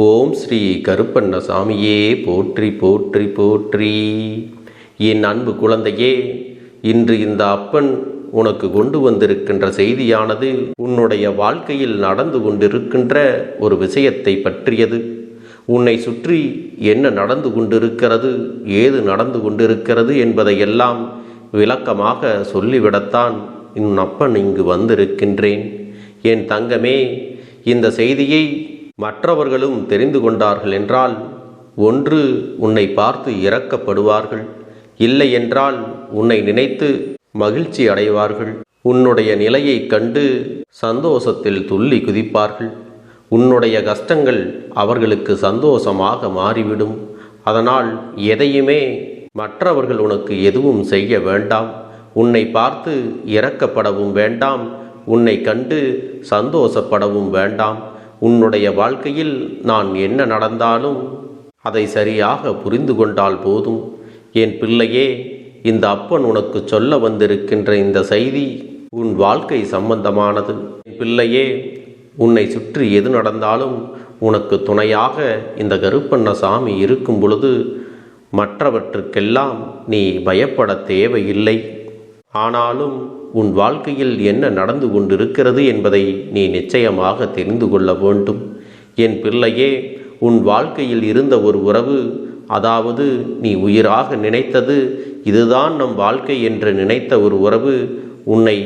ஓம் ஸ்ரீ கருப்பண்ண சாமியே போற்றி போற்றி போற்றி. என் அன்பு குழந்தையே இன்று இந்த அப்பன் உனக்கு கொண்டு வந்திருக்கின்ற செய்தியானது உன்னுடைய வாழ்க்கையில் நடந்து கொண்டிருக்கின்ற ஒரு விஷயத்தை பற்றியது. உன்னை சுற்றி என்ன நடந்து கொண்டிருக்கிறது ஏது நடந்து கொண்டிருக்கிறது என்பதையெல்லாம் விளக்கமாக சொல்லிவிடத்தான் உன் அப்பன் இங்கு வந்திருக்கின்றேன். என் தங்கமே இந்த செய்தியை மற்றவர்களும் தெரிந்து கொண்டார்கள் என்றால் ஒன்று உன்னை பார்த்து இரக்கப்படுவார்கள் இல்லை என்றால் உன்னை நினைத்து மகிழ்ச்சி அடைவார்கள். உன்னுடைய நிலையை கண்டு சந்தோஷத்தில் துள்ளி குதிப்பார்கள். உன்னுடைய கஷ்டங்கள் அவர்களுக்கு சந்தோஷமாக மாறிவிடும். அதனால் எதையுமே மற்றவர்கள் உனக்கு எதுவும் செய்ய வேண்டாம். உன்னை பார்த்து இறக்கப்படவும் வேண்டாம். உன்னை கண்டு சந்தோஷப்படவும் வேண்டாம். உன்னுடைய வாழ்க்கையில் நான் என்ன நடந்தாலும் அதை சரியாக புரிந்து கொண்டால் போதும். என் பிள்ளையே இந்த அப்பன் உனக்கு சொல்ல வந்திருக்கின்ற இந்த செய்தி உன் வாழ்க்கை சம்பந்தமானது. என் பிள்ளையே உன்னை சுற்றி எது நடந்தாலும் உனக்கு துணையாக இந்த கருப்பண்ண சாமி இருக்கும் பொழுது மற்றவற்றுக்கெல்லாம் நீ பயப்பட தேவையில்லை. ஆனாலும் உன் வாழ்க்கையில் என்ன நடந்து கொண்டிருக்கிறது என்பதை நீ நிச்சயமாக தெரிந்து கொள்ள வேண்டும். என் பிள்ளையே உன் வாழ்க்கையில் இருந்த ஒரு உறவு அதாவது நீ உயிராக நினைத்தது இதுதான் நம் வாழ்க்கை என்று நினைத்த ஒரு உறவு உன்னை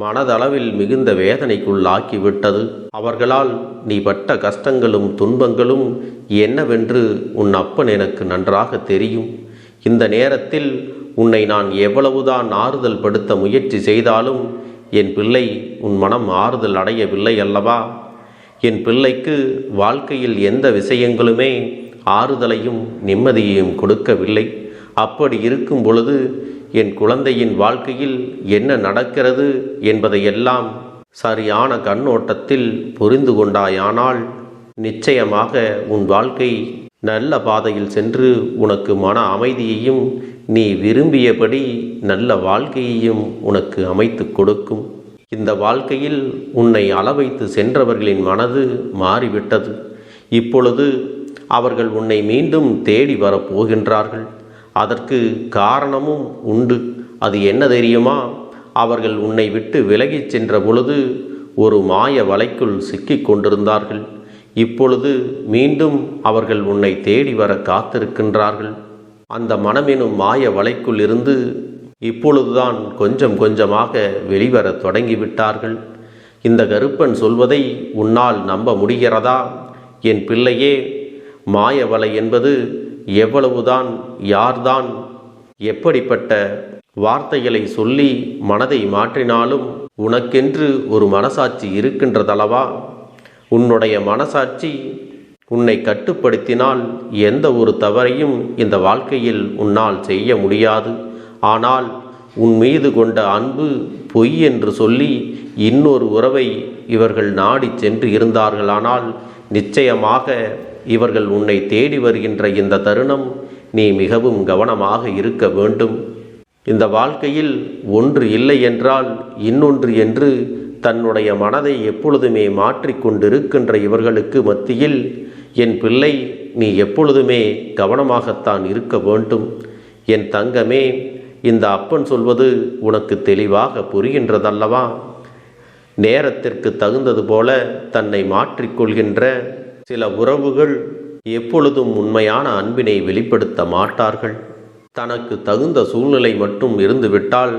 மனதளவில் மிகுந்த வேதனைக்குள்ளாக்கிவிட்டது. அவர்களால் நீ பட்ட கஷ்டங்களும் துன்பங்களும் என்னவென்று உன் அப்பன் எனக்கு நன்றாக தெரியும். இந்த நேரத்தில் உன்னை நான் எவ்வளவுதான் ஆறுதல் படுத்த முயற்சி செய்தாலும் என் பிள்ளை உன் மனம் ஆறுதல் அடையவில்லை அல்லவா? என் பிள்ளைக்கு வாழ்க்கையில் எந்த விஷயங்களுமே ஆறுதலையும் நிம்மதியையும் கொடுக்கவில்லை. அப்படி இருக்கும் பொழுது என் குழந்தையின் வாழ்க்கையில் என்ன நடக்கிறது என்பதையெல்லாம் சரியான கண்ணோட்டத்தில் புரிந்து கொண்டாயானால் நிச்சயமாக உன் வாழ்க்கை நல்ல பாதையில் சென்று உனக்கு மன அமைதியையும் நீ விரும்பியபடி நல்ல வாழ்க்கையையும் உனக்கு அமைத்து கொடுக்கும். இந்த வாழ்க்கையில் உன்னை அளவைத்து சென்றவர்களின் மனது மாறிவிட்டது. இப்பொழுது அவர்கள் உன்னை மீண்டும் தேடி வரப்போகின்றார்கள் அதற்கு காரணமும் உண்டு. அது என்ன தெரியுமா? அவர்கள் உன்னை விட்டு விலகிச் சென்ற பொழுது ஒரு மாய வலைக்குள் சிக்கிக் கொண்டிருந்தார்கள். இப்பொழுது மீண்டும் அவர்கள் உன்னை தேடி வர காத்திருக்கின்றார்கள். அந்த மனமெனும் மாய வலைக்குள் இருந்து இப்பொழுதுதான் கொஞ்சம் கொஞ்சமாக வெளிவர தொடங்கிவிட்டார்கள். இந்த கருப்பன் சொல்வதை உன்னால் நம்ப முடிகிறதா? என் பிள்ளையே மாயவலை என்பது எவ்வளவுதான் யார்தான் எப்படிப்பட்ட வார்த்தைகளை சொல்லி மனதை மாற்றினாலும் உனக்கென்று ஒரு மனசாட்சி இருக்கின்றதல்லவா? உன்னுடைய மனசாட்சி உன்னை கட்டுப்படுத்தினால் எந்த ஒரு தவறையும் இந்த வாழ்க்கையில் உன்னால் செய்ய முடியாது. ஆனால் உன் மீது கொண்ட அன்பு பொய் என்று சொல்லி இன்னொரு உறவை இவர்கள் நாடி சென்று இருந்தார்களானால் நிச்சயமாக இவர்கள் உன்னை தேடி வருகின்ற இந்த தருணம் நீ மிகவும் கவனமாக இருக்க வேண்டும். இந்த வாழ்க்கையில் ஒன்று இல்லை என்றால் இன்னொன்று என்று தன்னுடைய மனதை எப்பொழுதுமே மாற்றிக்கொண்டிருக்கின்ற இவர்களுக்கு மத்தியில் என் பிள்ளை நீ எப்பொழுதுமே கவனமாகத்தான் இருக்க வேண்டும். என் தங்கமே இந்த அப்பன் சொல்வது உனக்கு தெளிவாக புரிகின்றதல்லவா? நேரத்திற்கு தகுந்தது போல தன்னை மாற்றிக்கொள்கின்ற சில உறவுகள் எப்பொழுதும் உண்மையான அன்பினை வெளிப்படுத்த மாட்டார்கள். தனக்கு தகுந்த சூழ்நிலை மட்டும் இருந்துவிட்டால்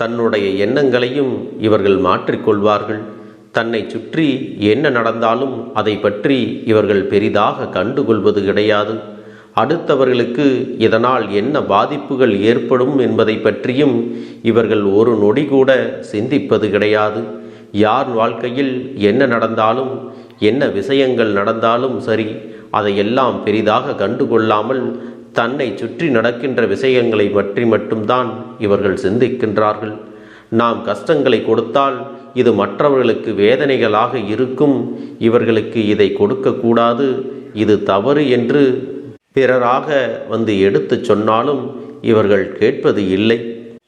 தன்னுடைய எண்ணங்களையும் இவர்கள் மாற்றிக்கொள்வார்கள். தன்னை சுற்றி என்ன நடந்தாலும் அதை பற்றி இவர்கள் பெரிதாக கண்டுகொள்வது கிடையாது. அடுத்தவர்களுக்கு இதனால் என்ன பாதிப்புகள் ஏற்படும் என்பதை பற்றியும் இவர்கள் ஒரு நொடி கூட சிந்திப்பது கிடையாது. யார் வாழ்க்கையில் என்ன நடந்தாலும் என்ன விஷயங்கள் நடந்தாலும் சரி அதையெல்லாம் பெரிதாக கண்டுகொள்ளாமல் தன்னை சுற்றி நடக்கின்ற விஷயங்களை பற்றி மட்டும்தான் இவர்கள் சிந்திக்கின்றார்கள். நாம் கஷ்டங்களை கொடுத்தால் இது மற்றவர்களுக்கு வேதனைகளாக இருக்கும். இவர்களுக்கு இதை கொடுக்கக்கூடாது. இது தவறு என்று பிறராக வந்து எடுத்துச் சொன்னாலும் இவர்கள் கேட்பது இல்லை.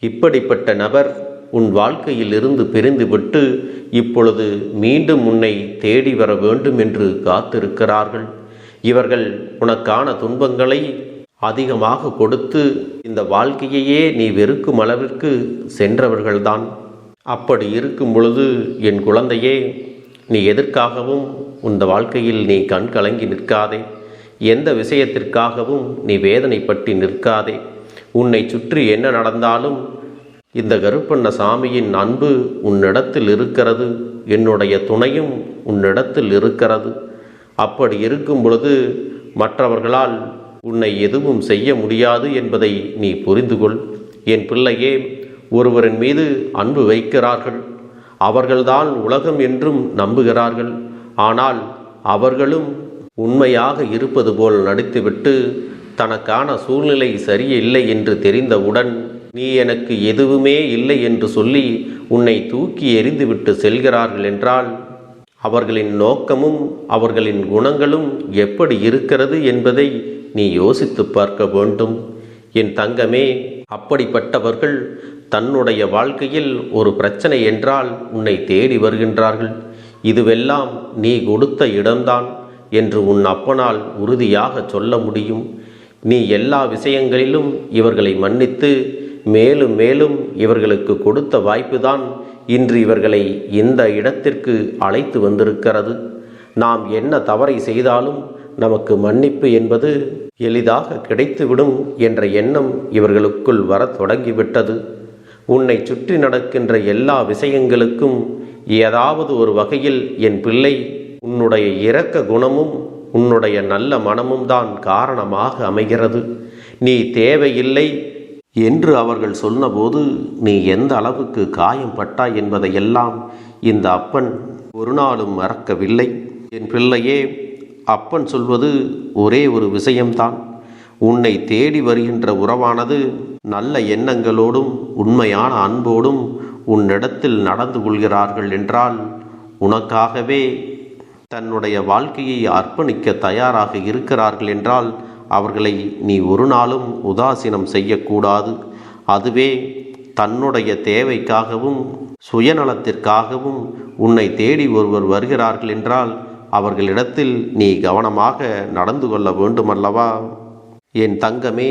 இப்படிப்பட்ட நபர் உன் வாழ்க்கையில் இருந்து பிரிந்துவிட்டு இப்பொழுது மீண்டும் உன்னை தேடி வர வேண்டும் என்று காத்திருக்கிறார்கள். இவர்கள் உனக்கான துன்பங்களை அதிகமாக கொடுத்து இந்த வாழ்க்கையையே நீ வெறுக்கும் அளவிற்கு சென்றவர்கள்தான். அப்படி இருக்கும் பொழுது என் குழந்தையே நீ எதற்காகவும் உந்த வாழ்க்கையில் நீ கண் கலங்கி நிற்காதே. எந்த விஷயத்திற்காகவும் நீ வேதனைப்பட்டு நிற்காதே. உன்னை சுற்றி என்ன நடந்தாலும் இந்த கருப்பண்ண சாமியின் அன்பு உன்னிடத்தில் இருக்கிறது. என்னுடைய துணையும் உன்னிடத்தில் இருக்கிறது. அப்படி இருக்கும் பொழுது மற்றவர்களால் உன்னை எதுவும் செய்ய முடியாது என்பதை நீ புரிந்து கொள் என் பிள்ளையே ஒருவரின் மீது அன்பு வைக்கிறார்கள். அவர்கள்தான் உலகம் என்றும் நம்புகிறார்கள். ஆனால் அவர்களும் உண்மையாக இருப்பது போல் நடித்துவிட்டு தனக்கான சூழ்நிலை சரியில்லை என்று தெரிந்தவுடன் நீ எனக்கு எதுவுமே இல்லை என்று சொல்லி உன்னை தூக்கி எறிந்துவிட்டு செல்கிறார்கள் என்றால் அவர்களின் நோக்கமும் அவர்களின் குணங்களும் எப்படி இருக்கிறது என்பதை நீ யோசித்து பார்க்க வேண்டும். என் தங்கமே அப்படிப்பட்டவர்கள் தன்னுடைய வாழ்க்கையில் ஒரு பிரச்சனை என்றால் உன்னை தேடி வருகின்றார்கள். இதுவெல்லாம் நீ கொடுத்த இடம்தான் என்று உன் அப்பனால் உறுதியாக சொல்ல முடியும். நீ எல்லா விஷயங்களிலும் இவர்களை மன்னித்து மேலும் மேலும் இவர்களுக்கு கொடுத்த வாய்ப்புதான் இன்று இவர்களை இந்த இடத்திற்கு அழைத்து வந்திருக்கிறது. நாம் என்ன தவறை செய்தாலும் நமக்கு மன்னிப்பு என்பது எளிதாக கிடைத்துவிடும் என்ற எண்ணம் இவர்களுக்குள் வரத் தொடங்கிவிட்டது. உன்னை சுற்றி நடக்கின்ற எல்லா விஷயங்களுக்கும் ஏதாவது ஒரு வகையில் என் பிள்ளை உன்னுடைய இரக்க குணமும் உன்னுடைய நல்ல மனமும் தான் காரணமாக அமைகிறது. நீ தேவையில்லை என்று அவர்கள் சொன்னபோது நீ எந்த அளவுக்கு காயம் பட்டாய் என்பதையெல்லாம் இந்த அப்பன் ஒரு நாளும் மறக்கவில்லை. என் பிள்ளையே அப்பன் சொல்வது ஒரே ஒரு விஷயம்தான். உன்னை தேடி வருகின்ற உறவானது நல்ல எண்ணங்களோடும் உண்மையான அன்போடும் உன்னிடத்தில் நடந்து கொள்கிறார்கள் என்றால் உனக்காகவே தன்னுடைய வாழ்க்கையை அர்ப்பணிக்க தயாராக இருக்கிறார்கள் என்றால் அவர்களை நீ ஒரு நாளும் உதாசீனம் செய்யக்கூடாது. அதுவே தன்னுடைய தேவைக்காகவும் சுயநலத்திற்காகவும் உன்னை தேடி ஒருவர் வருகிறார்கள் என்றால் அவர்களிடத்தில் நீ கவனமாக நடந்து கொள்ள வேண்டுமல்லவா? என் தங்கமே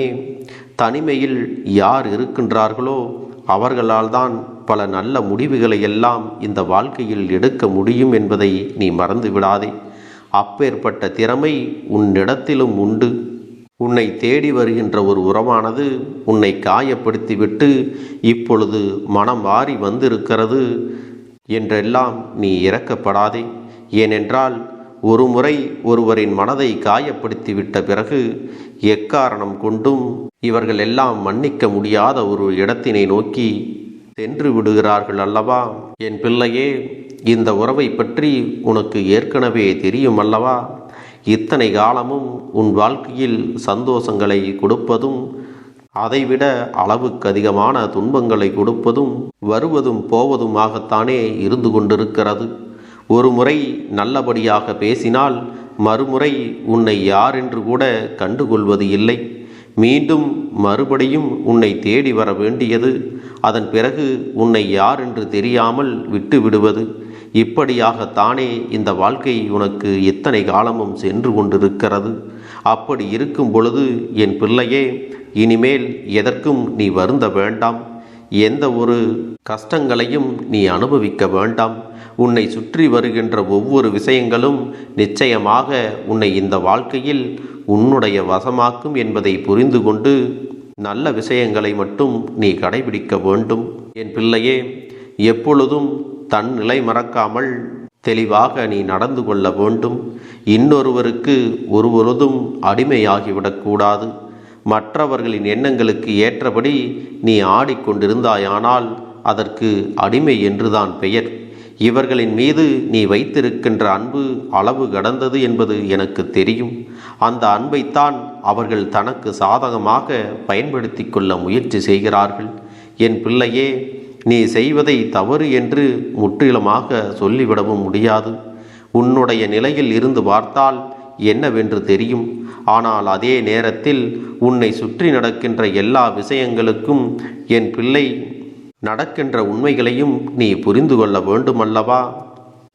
தனிமையில் யார் இருக்கின்றார்களோ அவர்களால் தான் பல நல்ல முடிவுகளை எல்லாம் இந்த வாழ்க்கையில் எடுக்க முடியும் என்பதை நீ மறந்து விடாதே. அப்பேற்பட்ட திறமை உன்னிடத்திலும் உண்டு. உன்னை தேடி வருகின்ற ஒரு உறவானது உன்னை காயப்படுத்திவிட்டு இப்பொழுது மனம் வாரி வந்திருக்கிறது என்றெல்லாம் நீ இறக்கப்படாதே ஏனென்றால் ஒரு முறை ஒருவரின் மனதை காயப்படுத்திவிட்ட பிறகு எக்காரணம் கொண்டும் இவர்கள் எல்லாம் மன்னிக்க முடியாத ஒரு இடத்தினை நோக்கி சென்று விடுகிறார்கள் அல்லவா? என் பிள்ளையே இந்த உறவை பற்றி உனக்கு ஏற்கனவே தெரியும் அல்லவா? இத்தனை காலமும் உன் வாழ்க்கையில் சந்தோஷங்களை கொடுப்பதும் அதைவிட அளவுக்கு அதிகமான துன்பங்களை கொடுப்பதும் வருவதும் போவதுமாகத்தானே இருந்து கொண்டிருக்கிறது. ஒரு முறை நல்லபடியாக பேசினால் மறுமுறை உன்னை யார் என்று கூட கண்டுகொள்வது இல்லை. மீண்டும் மறுபடியும் உன்னை தேடி வர வேண்டியது. அதன் பிறகு உன்னை யார் என்று தெரியாமல் விட்டு விடுவது. இப்படியாகத்தானே இந்த வாழ்க்கை உனக்கு எத்தனை காலமும் சென்று கொண்டிருக்கிறது. அப்படி இருக்கும் பொழுது என் பிள்ளையே இனிமேல் எதற்கும் நீ வருந்த வேண்டாம். எந்த ஒரு கஷ்டங்களையும் நீ அனுபவிக்க வேண்டாம். உன்னை சுற்றி வருகின்ற ஒவ்வொரு விஷயங்களும் நிச்சயமாக உன்னை இந்த வாழ்க்கையில் உன்னுடைய வசமாக்கும் என்பதை புரிந்து கொண்டு நல்ல விஷயங்களை மட்டும் நீ கடைபிடிக்க வேண்டும். என் பிள்ளையே எப்பொழுதும் தன் நிலை மறக்காமல் தெளிவாக நீ நடந்து கொள்ள வேண்டும். இன்னொருவருக்கு ஒருவரதும் அடிமையாகிவிடக்கூடாது. மற்றவர்களின் எண்ணங்களுக்கு ஏற்றபடி நீ ஆடிக்கொண்டிருந்தாயானால் அதற்கு அடிமை என்றுதான் பெயர். இவர்களின் மீது நீ வைத்திருக்கின்ற அன்பு அளவு கடந்தது என்பது எனக்கு தெரியும். அந்த அன்பைத்தான் அவர்கள் தனக்கு சாதகமாக பயன்படுத்தி கொள்ள முயற்சி செய்கிறார்கள். என் பிள்ளையே நீ செய்வதை தவறு என்று முற்றிலுமாக சொல்லிவிடவும் முடியாது. உன்னுடைய நிலையில் இருந்து பார்த்தால் என்னவென்று தெரியும்? ஆனால் அதே நேரத்தில் உன்னை சுற்றி நடக்கின்ற எல்லா விஷயங்களுக்கும் என் பிள்ளை நடக்கின்ற உண்மைகளையும் நீ புரிந்து கொள்ள வேண்டுமல்லவா?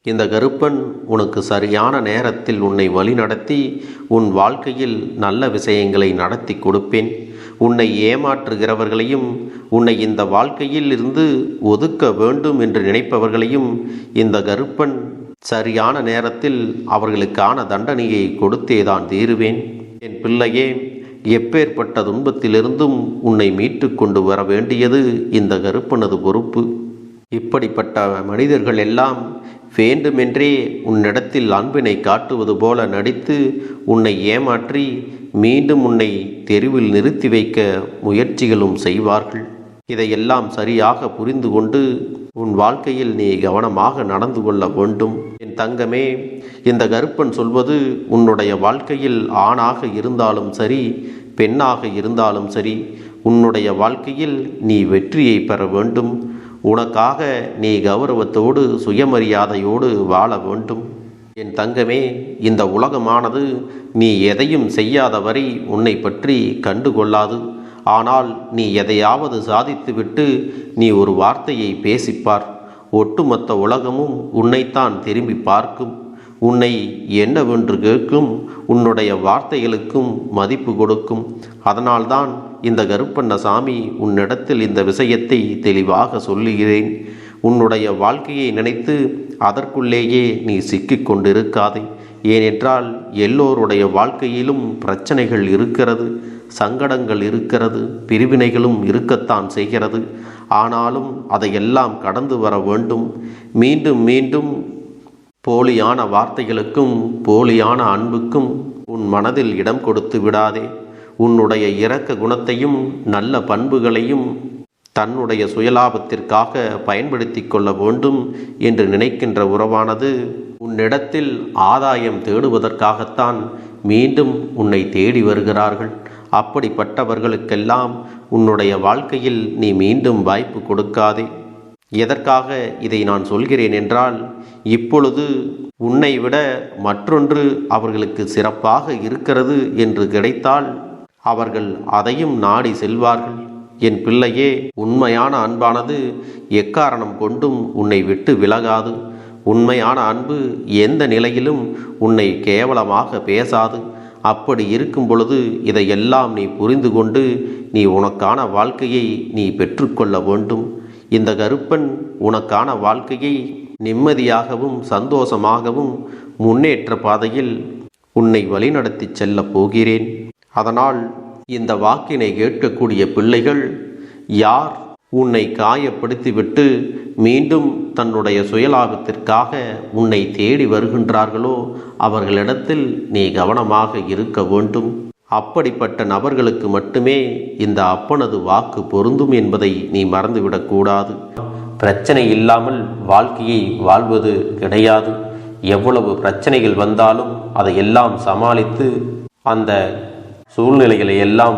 இந்த கருப்பன் உனக்கு சரியான நேரத்தில் உன்னை வழிநடத்தி உன் வாழ்க்கையில் நல்ல விஷயங்களை நடத்தி கொடுப்பேன். உன்னை ஏமாற்றுகிறவர்களையும் உன்னை இந்த வாழ்க்கையில் இருந்து ஒதுக்க வேண்டும் என்று நினைப்பவர்களையும் இந்த கருப்பன் சரியான நேரத்தில் அவர்களுக்கான தண்டனையை கொடுத்தேதான் தீருவேன். என் பிள்ளையே எப்பேற்பட்ட துன்பத்திலிருந்தும் உன்னை மீட்டு கொண்டு வர வேண்டியது இந்த கருப்பனது பொறுப்பு. இப்படிப்பட்ட மனிதர்கள் எல்லாம் வேண்டுமென்றே உன்னிடத்தில் அன்பினை காட்டுவது போல நடித்து உன்னை ஏமாற்றி மீண்டும் உன்னை தெருவில் நிறுத்தி வைக்க முயற்சிகளும் செய்வார்கள். இதையெல்லாம் சரியாக புரிந்து கொண்டு உன் வாழ்க்கையில் நீ கவனமாக நடந்து கொள்ள வேண்டும். என் தங்கமே இந்த கருப்பன் சொல்வது உன்னுடைய வாழ்க்கையில் ஆணாக இருந்தாலும் சரி பெண்ணாக இருந்தாலும் சரி உன்னுடைய வாழ்க்கையில் நீ வெற்றியை பெற வேண்டும். உனக்காக நீ கௌரவத்தோடு சுயமரியாதையோடு வாழ வேண்டும். என் தங்கமே இந்த உலகமானது நீ எதையும் செய்யாத வரை உன்னை பற்றி கண்டுகொள்ளாது. ஆனால் நீ எதையாவது சாதித்துவிட்டு நீ ஒரு வார்த்தையை பேசிப்பார். ஒட்டுமொத்த உலகமும் உன்னைத்தான் திரும்பி பார்க்கும். உன்னை என்னவென்று கேட்கும் உன்னுடைய வார்த்தைகளுக்கும் மதிப்பு கொடுக்கும். அதனால்தான் இந்த கருப்பண்ணசாமி உன்னிடத்தில் இந்த விஷயத்தை தெளிவாக சொல்லுகிறேன். உன்னுடைய வாழ்க்கையை நினைத்து அதற்குள்ளேயே நீ சிக்கிக் கொண்டிருக்காதே. ஏனென்றால் எல்லோருடைய வாழ்க்கையிலும் பிரச்சனைகள் இருக்கிறது. சங்கடங்கள் இருக்கிறது பிரிவினைகளும் இருக்கத்தான் செய்கிறது. ஆனாலும் அதையெல்லாம் கடந்து வர வேண்டும். மீண்டும் மீண்டும் போலியான வார்த்தைகளுக்கும் போலியான அன்புக்கும் உன் மனதில் இடம் கொடுத்து விடாதே. உன்னுடைய இரக்க குணத்தையும் நல்ல பண்புகளையும் தன்னுடைய சுயலாபத்திற்காக பயன்படுத்தி கொள்ள வேண்டும் என்று நினைக்கின்ற உறவானது உன்னிடத்தில் ஆதாயம் தேடுவதற்காகத்தான் மீண்டும் உன்னை தேடி வருகிறார்கள். அப்படிப்பட்டவர்களுக்கெல்லாம் உன்னுடைய வாழ்க்கையில் நீ மீண்டும் வாய்ப்பு கொடுக்காதே. எதற்காக இதை நான் சொல்கிறேன் என்றால் இப்பொழுது உன்னை விட மற்றொன்று அவர்களுக்கு சிறப்பாக இருக்கிறது என்று கிடைத்தால் அவர்கள் அதையும் நாடி செல்வார்கள். என் பிள்ளையே உண்மையான அன்பானது எக்காரணம் கொண்டும் உன்னை விட்டு விலகாது. உண்மையான அன்பு எந்த நிலையிலும் உன்னை கேவலமாக பேசாது. அப்படி இருக்கும் பொழுது இதையெல்லாம் நீ புரிந்து கொண்டு நீ உனக்கான வாழ்க்கையை நீ பெற்றுக்கொள்ள வேண்டும். இந்த கருப்பன் உனக்கான வாழ்க்கையை நிம்மதியாகவும் சந்தோஷமாகவும் முன்னேற்ற பாதையில் உன்னை வழிநடத்தி செல்லப் போகிறேன். அதனால் இந்த வாக்கினை கேட்கக்கூடிய பிள்ளைகள் யார்? உன்னை காயப்படுத்திவிட்டு மீண்டும் தன்னுடைய சுயலாபத்திற்காக உன்னை தேடி வருகின்றார்களோ அவர்களிடத்தில் நீ கவனமாக இருக்க வேண்டும். அப்படிப்பட்ட நபர்களுக்கு மட்டுமே இந்த அப்பனது வாக்கு பொருந்தும் என்பதை நீ மறந்துவிடக்கூடாது பிரச்சனை இல்லாமல் வாழ்க்கையை வாழ்வது கிடையாது. எவ்வளவு பிரச்சனைகள் வந்தாலும் அதையெல்லாம் சமாளித்து அந்த சூழ்நிலைகளை எல்லாம்